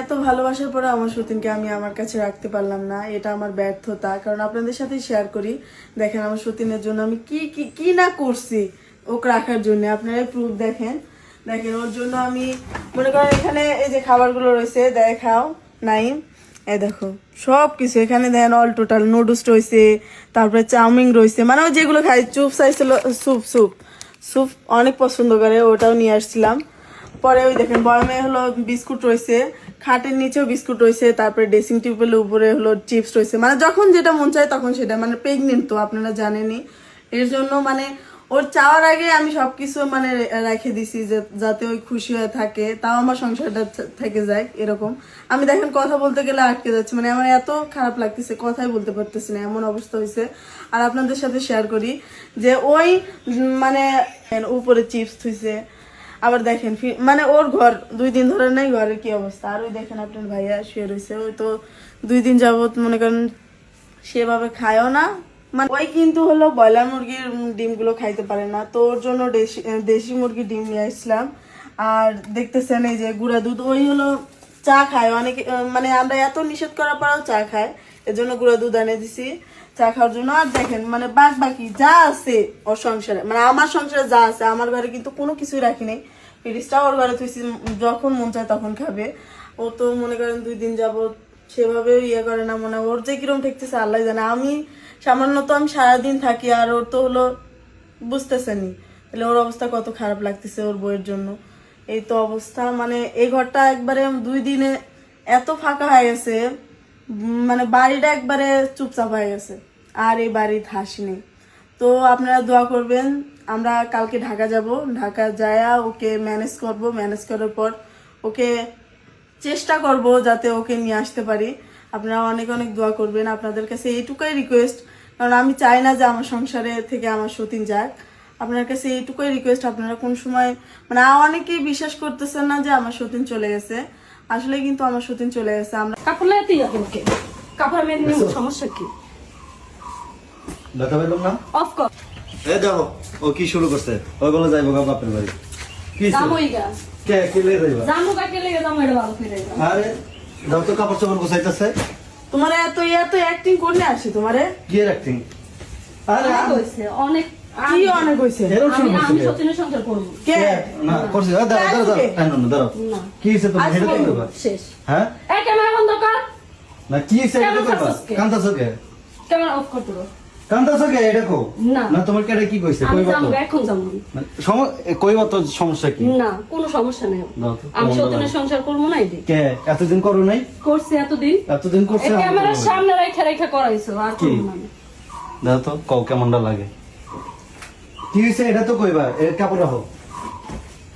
এত ভালোবাসার পরে আমার সতীনকে আমি আমার কাছে রাখতে পারলাম না। এটা আমার ব্যর্থতা। কারণ আপনাদের সাথে শেয়ার করি। দেখেন আমার সতীনের জন্য আমি কি কি কি না করছি ওকে রাখার জন্য। আপনারা প্রুফ দেখেন। দেখেন, ওর জন্য আমি মনে করেন এখানে এই যে খাবারগুলো রয়েছে, দেখাও নাই এ দেখো সব কিছু এখানে দেখেন অল টোটাল নুডলস রয়েছে, তারপরে চাউমিন রয়েছে। মানে ও যেগুলো খাই চুপ চাইছিল স্যুপ স্যুপ স্যুপ অনেক পছন্দ করে, ওটাও নিয়ে আসছিলাম। পরে ওই দেখেন বয়মে হলো বিস্কুট রয়েছে। খাটের নিচেও বিস্কুট রয়েছে, তারপরে ড্রেসিং টেবিলের উপরে হলো চিপস রয়েছে। মানে যখন যেটা মন চায় তখন সেটা মানে প্রেগনেন্ট তো আপনারা জানেনই। এর জন্য মানে ওর চাওয়ার আগে আমি সবকিছু মানে রেখে দিছি যে যাতে ওই খুশি হয়ে থাকে। তাও আমার সংসারটা থেকে যায় এরকম। আমি দেখেন কথা বলতে গেলে আটকে যাচ্ছে। মানে আমার এত খারাপ লাগতেছে, কথাই বলতে পারতেছি না, এমন অবস্থা হয়েছে। আর আপনাদের সাথে শেয়ার করি যে ওই মানে উপরে চিপস থুইছে। আবার দেখেন মানে ওর ঘর, দুই দিন ধরে নাই ঘরের কি অবস্থা। আর ওই দেখেন আপনার ভাইয়া শুয়ে রয়েছে ওই তো দুই দিন যাবত মনে করেন সেভাবে খায়ও না। মানে ওই কিন্তু হলো ব্রয়লার মুরগির ডিমগুলো খাইতে পারে না। তো ওর জন্য দেশি দেশি মুরগির ডিম নিয়ে আসলাম। আর দেখতেছেন এই যে গুঁড়া দুধ, ওই হলো চা খায়। অনেকে মানে আমরা এত নিষেধ করার পরেও চা খায়। এর জন্য গুঁড়া দুধ এনে দিছি চা খাওয়ার জন্য। আর দেখেন মানে বাদ বাকি যা আছে ওর সংসারে মানে আমার সংসারে যা আছে, আমার ঘরে কিন্তু কোনো কিছুই রাখি নাই। ফ্রিজটাও ওর ঘরে তুই যখন মন চায় তখন খাবে। ও তো মনে করেন দুই দিন যাবত সেভাবে ইয়ে করে না, মনে ওর যে কিরম ঠেকতেছে আল্লাহ জানে। আমি সামান্য তো আমি সারাদিন থাকি আর ওর তো হলো বুঝতেছেনি তাহলে ওর অবস্থা কত খারাপ লাগতেছে ওর বইয়ের জন্য। এই তো অবস্থা মানে এই ঘরটা একবারে দুই দিনে এত ফাঁকা হয়ে গেছে মানে বাড়িটা একবারে চুপচাপ হয়ে গেছে। আর এই বাড়িতে হাসি নেই। তো আপনারা দোয়া করবেন আমরা কালকে ঢাকা যাব। ঢাকা যায়া ওকে ম্যানেজ করব। ম্যানেজ করার পর ওকে চেষ্টা করব যাতে ওকে নিয়ে আসতে পারি। আপনারা অনেক অনেক দোয়া করবেন। আপনাদের কাছে এইটুকুই রিকোয়েস্ট কারণ আমি চাই না যে আমার সংসারে থেকে আমার সতীন যাক। আপনার কাছে এইটুকুই রিকোয়েস্ট আপনারা কোন সময় মানে অনেকেই বিশ্বাস করতেছেন না যে আমার সতীন চলে গেছে। আসলে কিন্তু আমার সতীন চলে গেছে। আমরা কাপড় লাগাতেই যাবে ওকে। কাপড় আমি নিব সমস্যা কি? পেলাম না অফ কর এ দেখো ও কি শুরু করছে? ওই বলে যাইবো গা বাপের বাড়ি। কি হইছে? কে কে লে যাইবা? জামু কাকে লেগে জামু এটা ভালো করে আরে দাও তো কাপড় চোপড় গোছাইতেছে। তোমার এত এত অ্যাক্টিং করলে আসি তোমারে? কি অ্যাক্টিং আরে হয়েছে অনেক কি অনেক হয়েছে এরম শুরু করছে আমি কে? সংসার করব। কে? না করছে। দাঁড়াও দাঁড়াও দাঁড়াও। কে? দাঁড়াও। কি হইছে তোমার আজ করবা শেষ। হ্যাঁ? এই ক্যামেরা বন্ধ কর। না কি হইছে? এটা কেন করবা খাচ্ছিস কে? ক্যামেরা অফ কর তোর। কান্তাছো কে এটা কো না। না তোমার কেডা কি কইছে? আমি কইবা এখন যাব সম- এ, কইবা সমস্যা কি? না কোনো সমস্যা নেই। আমি সতীনের সংসার করব না এটি কে? এতদিন করো নাই? করছি এতদিন। এতদিন করছে এই আমি ক্যামেরার করব না। সামনে রেখে রেখে করাইছো আর কি? করব না আমি। দাও তো কও কেমনটা লাগে। কি হয়েছে এটা তো কইবা এ কাপড় রাখো।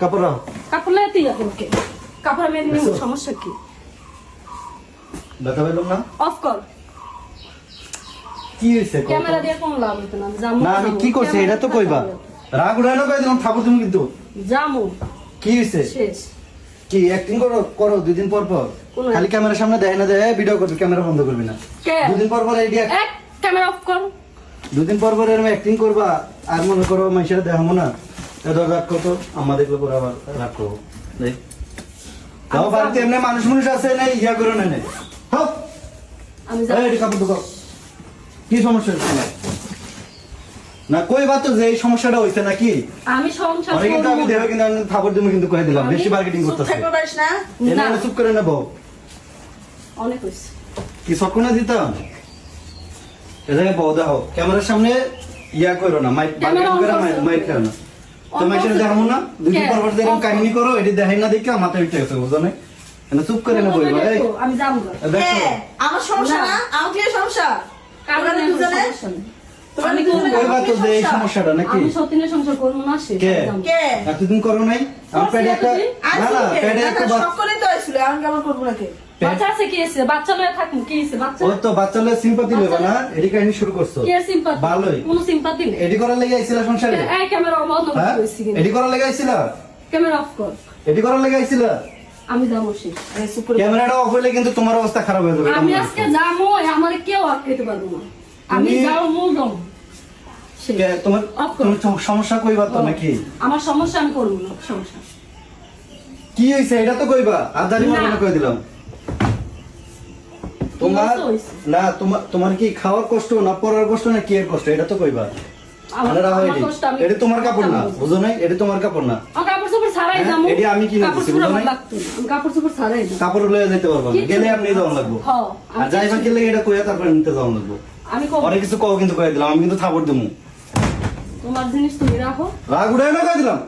কাপড় রাখো। কাপড় যাবে ওকে কাপড় আমি সমস্যা কি? ব্যথা পেলাম না? অফ কর। কি তো? ক্যামেরা দিয়ে কোন লাভ হইতো না জামু না আমি। কি করছি এটা তো কইবা? রাগ উড়ানো কই দিলাম ঠাকুর তুমি কিন্তু। জামু কি হয়েছে? শেষ। কি অ্যাক্টিং করো করো দুই দিন পর পর। খালি ক্যামেরার সামনে দেয় না দেয় ভিডিও করবি ক্যামেরা বন্ধ করবি না। কে? দুদিন পর পর এই ক্যামেরা অফ কর। দুদিন পর পর এরকম অ্যাক্টিং করবা আর মনে করো মানুষের দেখাবো না। এবার রাগ কত আমার দেখলে পরে আবার রাগ করব। তাও বাড়িতে এমনি মানুষ মানুষ আছে না ইয়া করো না হপ আমি যাব। কাপড় ঢুকাও। কি সমস্যা হচ্ছে? না? না কই বা তো যে এই সমস্যাটা হইছে নাকি? আমি সংসার অনেক কিন্তু আমি দেবে কিন্তু আমি খাবার তুমি কিন্তু কয়ে দিলাম বেশি মার্কেটিং করতেছে। পারিস না? না। চুপ করে নেব। অনেক হয়েছে কি সকনে দিতাম বউ দাও ক্যামেরার সামনে ইয়া করো না মাইক? মাইক খেলো না। On তুমি সেটা দেখাবো না? পর পর যেরকম কাহিনী করো এটি দেখাই না দেখে মাথায় উঠে গেছে বুঝো না চুপ করে নেব এবার এই, আমি যাব দেখো। আমার সমস্যা না। না? আমার কি সমস্যা? এতদিন করো নাই? একটা একটা তো কেমন করব নাকি? বাচ্চা আছে কি আছে? বাচ্চা লয়ে থাকুন কি আছে? বাচ্চা তো বাচ্চা সিম্পাতি না? কাহিনী শুরু করছ? কি সিম্পাতি? ভালোই। কোনো সিম্পাতি নেই। করার লেগে আইছিল সংসারে? এই ক্যামেরা অন হ্যাঁ? করার লেগে আইছিল? ক্যামেরা অফ কর। এটি করার লেগে আইছিল? আমি যাব ক্যামেরাটা অফ হইলে কিন্তু তোমার অবস্থা খারাপ হয়ে যাবে আমি আজকে যাব আমার কেউ পারব না। আমি মু যাব তোমার সমস্যা কইবা তো নাকি আমার সমস্যা আমি করব না সমস্যা। কি হইছে? এটা তো কইবা। আর না। কই দিলাম। তোমার না তোমার তোমার কি খাওয়ার কষ্ট না পড়ার কষ্ট না কি এর কষ্ট? এটা তো কইবা। এটি তোমার কাপড় না বুঝো নাই? এটা তোমার কাপড় না। ছাড়াই হ্যাঁ, যাব। আমি কিনে দিছি, চোপড় বুঝো আমার নাই? লাগতো না। কাপড় চোপড় ছাড়াই যাব। কাপড় লয়ে যেতে পারবা না। গেলে আপনি যাওয়া লাগবো। হ্যাঁ, আর যাইবা গেলে এটা কইয়া তারপরে নিতে যাওয়া লাগবো। আমি কব অনেক কিছু কও কিন্তু কয়ে দিলাম আমি কিন্তু থাপড় দেবো তোমার জিনিস তুমি রাখো। রাগ উড়াই না কয়ে দিলাম?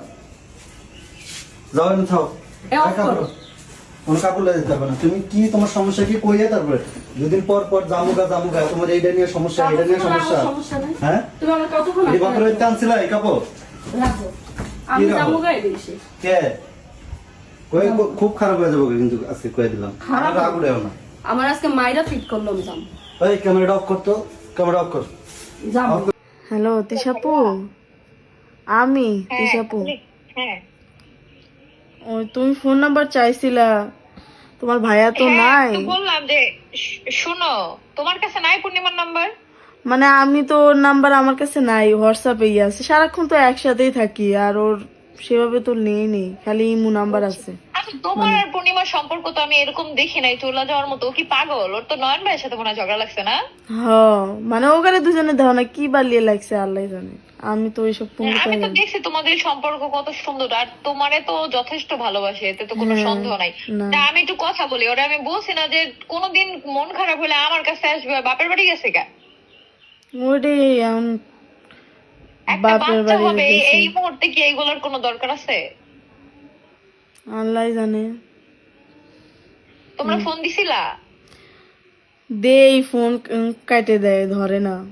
যাও এনে থাও। এ, off করো। কোনো কাপড় লয়ে যেতে পারবে না। তুমি কি তোমার সমস্যা কি কইয়া তারপরে? দুদিন পর পর জামুকা জামুকা তোমার এইটা নিয়ে সমস্যা এটা নিয়ে সমস্যা। হ্যাঁ? তুমি আমার কতক্ষণ এই বাপের এই কাপড়? রাখো। আমি যাব গায়ে দিয়েছি কে? কয়ে খুব খারাপ হয়ে যাবে কিন্তু আজকে কয়ে দিলাম। খারাপ? রাগ উড়াও না। আমার আজকে মাইরা ফিট করলাম যাম ওই ক্যামেরাটা অফ করতো ক্যামেরা অফ কর। যাব হ্যালো তিশাপু? আমি তিশাপু। হ্যাঁ ওই তুমি ফোন নাম্বার চাইছিলা। তোমার ভাইয়া তো হ্যাঁ, নাই। বললাম যে শোনো তোমার কাছে নাই পূর্ণিমার নাম্বার? মানে আমি তো ওর নাম্বার আমার কাছে নাই হোয়াটসঅ্যাপে আছে। সারাক্ষণ তো একসাথেই থাকি আর ওর সেভাবে তো নেই নেই খালি ইমু নাম্বার আছে। আচ্ছা তোমার আর পূর্ণিমার সম্পর্ক তো আমি এরকম দেখি নাই চলে যাওয়ার মতো। কি পাগল? ওর তো নয়ন ভাইয়ের সাথে মনে ঝগড়া লাগছে না? হ মানে ওখানে দুজনে দেওয়া না কি বালিয়ে লাগছে আল্লাহ জানে। আমি তো ওইসব পুঙ্গি আমি তো দেখছি তোমাদের সম্পর্ক কত সুন্দর আর তোমারে তো যথেষ্ট ভালোবাসে এতে তো কোনো হ্যাঁ, সন্দেহ নাই। তা আমি একটু কথা বলি ওরা আমি বলছি না যে কোনোদিন মন খারাপ হলে আমার কাছে আসবে বাপের বাড়ি গেছে গা ওইটাই বাপের বাড়ি হবে এই- গেছে। এই মুহূর্তে কি এইগুলোর কোনো দরকার আছে? আল্লাহ জানে। তোমরা ফোন দিছিলা? দেই ফোন কাটে দেয় ধরে না।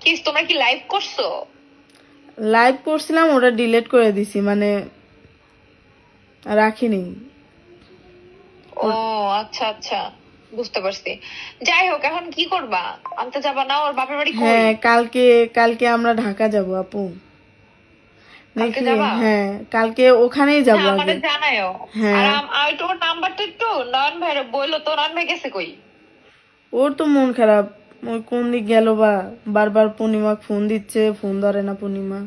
কি তোমরা কি লাইভ করছ? লাইভ করছিলাম ওটা ডিলিট করে দিছি মানে রাখিনি। ও আচ্ছা আচ্ছা। বুঝতে পারছি। যাই হোক এখন কি করবা? আনতে যাবা না ওর বাপের বাড়ি হ্যাঁ কালকে কালকে আমরা ঢাকা যাব আপু? হ্যাঁ কালকে ওখানেই যাব আগে। জানায়ও। হ্যাঁ। আর আম- আর নাম্বারটা একটু নয়ন ভাই বলল তো নয়ন ভাই গেছে কই? ওর তো মন খারাপ। ওই কোন দিক গেল বা? বারবার পূর্ণিমা ফোন দিচ্ছে ফোন ধরে না পূর্ণিমা।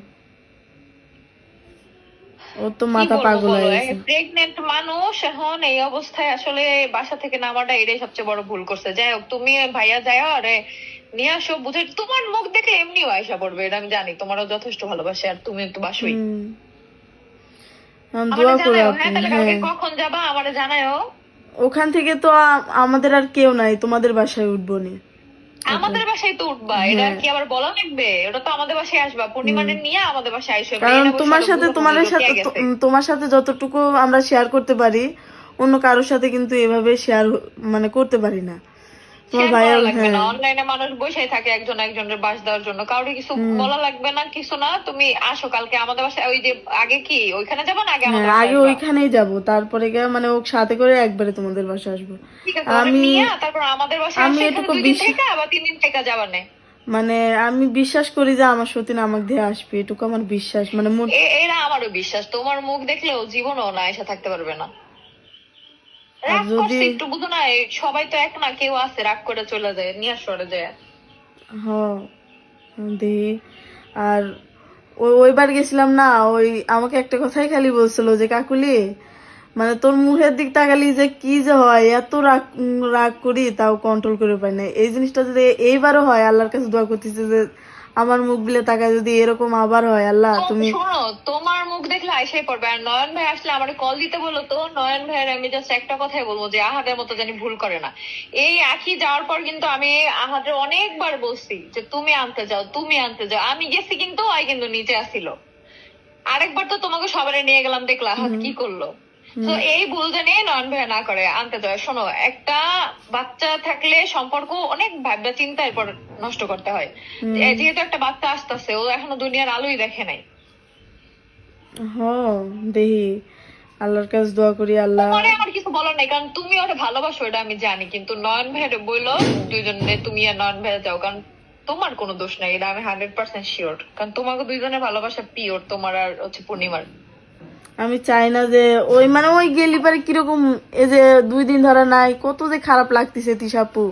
ওর তো মাথা পাগল হয়ে গেছে। প্রেগনেন্ট মানুষ এখন এই অবস্থায় আসলে বাসা থেকে নামাটা এটাই সবচেয়ে বড় ভুল করছে। যাই হোক তুমি ভাইয়া আরে নিয়ে আসো বুঝে তোমার মুখ দেখে এমনিও আয়সা পড়বে এটা আমি জানি। তোমারও যথেষ্ট ভালোবাসে আর তুমি একটু বাসুই। দোয়া করে হ্যাঁ হ্যাঁ। কখন যাবা? আমাদের জানাও ওখান থেকে তো আমাদের আর কেউ নাই তোমাদের বাসায় উঠবো নি। আমাদের বাসায় তো উঠবা এটা কি আবার বলা লাগবে? ওটা তো আমাদের বাসায় আসবা পূর্ণিমাদের নিয়ে আমাদের বাসায় আইসো কারণ তোমার সাথে তোমার সাথে তোমার সাথে যতটুকু আমরা শেয়ার করতে পারি অন্য কারোর সাথে কিন্তু এভাবে শেয়ার মানে করতে পারি না। অনলাইনে মানুষ বসেই থাকে একজন একজনের বাস দেওয়ার জন্য। কাউকে কিছু বলা লাগবে না কিছু না। তুমি আসো কালকে আমাদের বাসায়। ওই যে আগে কি? ওইখানে যাব না আগে আমাদের হ্যাঁ বাসায় আগে ওইখানেই যাব। তারপরে গিয়ে মানে ও সাথে করে একবারে তোমাদের বাসায় আসব। আমি- তারপর আমাদের বাসায় আমি এটুকু বিশ্বাস- থেকে আবার তিন দিন থেকে যাবা না। মানে আমি বিশ্বাস করি যে আমার সতীন আমাকে দিয়ে আসবে। এটুকু আমার বিশ্বাস। মানে এরা আমারও বিশ্বাস। তোমার মুখ দেখলেও জীবনও না এসে থাকতে পারবে না। রাগ করছে একটু বুঝো না সবাই তো এক না কেউ আছে রাগ করে চলে যায় নিয়ে আসো ওরে যায় আর ওই ওইবার গেছিলাম না ওই আমাকে একটা কথাই খালি বলছিল যে কাকুলি মানে তোর মুখের দিক তাকালি যে কি যে হয় এত রাগ রাগ করি তাও কন্ট্রোল করে পাই না এই জিনিসটা যদি এইবারও হয় আল্লাহর কাছে দোয়া করতেছে যে আমার মুখ বিলে তাকায় যদি এরকম আবার হয় আল্লাহ তুমি শোনো তোমার মুখ দেখলে আইসাই পড়বে। আর নয়ন ভাই আসলে আমার কল দিতে বলো তো নয়ন ভাইয়ের আমি জাস্ট একটা কথাই বলব যে আহাদের মতো জানি ভুল করে না। এই আখি যাওয়ার পর কিন্তু আমি আহাদের অনেকবার বলছি যে তুমি আনতে যাও তুমি আনতে যাও। আমি গেছি কিন্তু আই কিন্তু নিচে আসিল। আরেকবার তো তোমাকে সবারে নিয়ে গেলাম দেখলা আহাদ কি করল? তো এই ভুল জানি নয়ন ভাই না করে আনতে যাও শোনো একটা বাচ্চা থাকলে সম্পর্ক অনেক ভাবনা চিন্তার পর নষ্ট করতে হয়। যেহেতু একটা বাচ্চা আসতেছে ও এখনও দুনিয়ার আলোই দেখে নাই। হ দেখি আল্লাহর কাছে দোয়া করি আল্লাহ। মানে আমার কিছু বলার নাই কারণ তুমি ওটা ভালোবাসো এটা আমি জানি। কিন্তু নয়ন ভাইয়ের বলল দুইজনে তুমি আর নয়ন ভাইয়া যাও কারণ তোমার কোনো দোষ নাই এটা আমি হান্ড্রেড পার্সেন্ট শিওর কারণ তোমাকে দুইজনের ভালোবাসা পিওর তোমার আর হচ্ছে পূর্ণিমার। আমি চাই না যে ওই মানে ওই গেলি পারে কীরকম এই যে দুই দিন ধরে নাই কত যে খারাপ লাগতেছে তিশাপু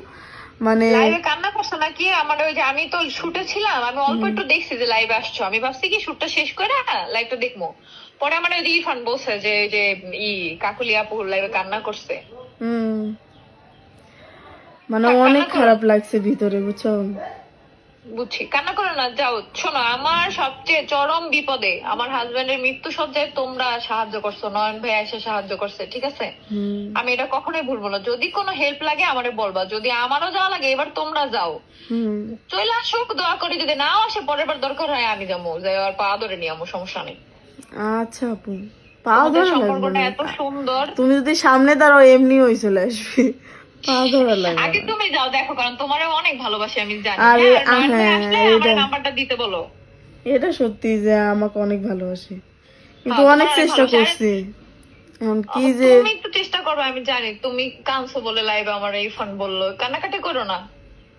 মানে লাইভে কান্না করছ নাকি? আমার ওই যে আমি তো শুটে ছিলাম আমি অল্প একটু দেখছি যে লাইভে আসছো। আমি ভাবছি কি শুটটা শেষ করে লাইভটা দেখব। পরে আমার ওই ইরফান বলছে যে যে ই কাকুলি আপু লাইভে কান্না করছে। হুম। মানে অনেক খারাপ লাগছে ভিতরে বুঝছ? বুঝছি কান্না করো না? যাও শোনো আমার সবচেয়ে চরম বিপদে আমার হাজবেন্ডের মৃত্যু সজ্জায় তোমরা সাহায্য করছ নয়ন ভাই এসে সাহায্য করছে ঠিক আছে? আমি এটা কখনোই ভুলবো না। যদি কোনো হেল্প লাগে আমারে বলবা। যদি আমারও যাওয়া লাগে এবার তোমরা যাও। চলে আসুক দোয়া করি যদি নাও আসে পরের বার দরকার হয় আমি যাব। যাই আর পা ধরে নিয়ে আমো সমস্যা নেই। আচ্ছা আপু। পা ধরা সম্পর্কটা এত সুন্দর। তুমি যদি সামনে দাঁড়াও এমনি ওই চলে আসবে। আগে তুমি যাও দেখো কারণ তোমারও অনেক ভালোবাসি আমি জানি। আরে, হ্যাঁ। আমার নাম্বারটা দিতে বলো। এটা সত্যি যে আমাকে অনেক ভালোবাসে। কিন্তু হ্যাঁ, অনেক চেষ্টা করছি। এখন কি যে তুমি একটু চেষ্টা করো আমি জানি। তুমি কানছো বলে লাইভে আমার এই ফোন বলল। কান্নাকাটি করো না।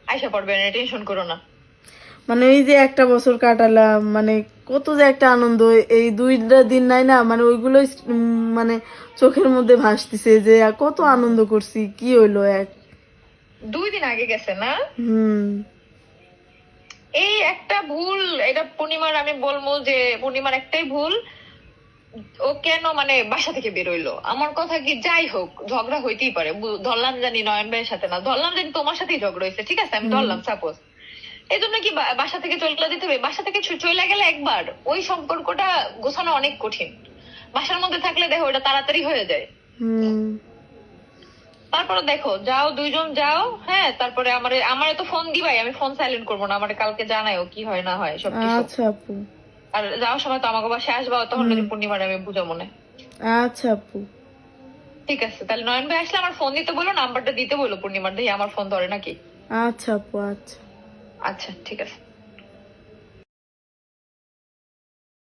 আইসা পড়বে না টেনশন করো না। মানে এই যে একটা বছর কাটালাম মানে কত যে একটা আনন্দ এই দুইটা দিন নাই না মানে ওইগুলো মানে চোখের মধ্যে ভাসতেছে যে কত আনন্দ করছি কি হইল এক। দুই দিন আগে গেছে না? হুম। এই একটা ভুল এটা পূর্ণিমার আমি বলব যে পূর্ণিমার একটাই ভুল ও কেন মানে বাসা থেকে বেরোইলো আমার কথা কি যাই হোক ঝগড়া হইতেই পারে। ধরলাম জানি নয়ন ভাইয়ের সাথে না ধরলাম জানি তোমার সাথেই ঝগড়া হয়েছে ঠিক আছে? আমি ধরলাম সাপোজ এই জন্য কি বাসা থেকে চলে যেতে হবে? বাসা থেকে চলে গেলে একবার ওই সম্পর্কটা গোছানো অনেক কঠিন। বাসার মধ্যে থাকলে দেখো ওটা তাড়াতাড়ি হয়ে যায়। তারপরে দেখো যাও দুইজন যাও হ্যাঁ তারপরে আমার আমার তো ফোন দিবাই আমি ফোন সাইলেন্ট করব না আমার কালকে জানাইও কি হয় না হয় সব আচ্ছা আপু। আর যাওয়ার সময় তো আমাকে বাসায় আসবা তখন যদি পূর্ণিমার আমি বুঝা মনে। আচ্ছা আপু। ঠিক আছে তাহলে নয়ন ভাই আসলে আমার ফোন দিতে বলো নাম্বারটা দিতে বলো পূর্ণিমার দিয়ে আমার ফোন ধরে নাকি? আচ্ছা আপু আচ্ছা। আচ্ছা ঠিক আছে।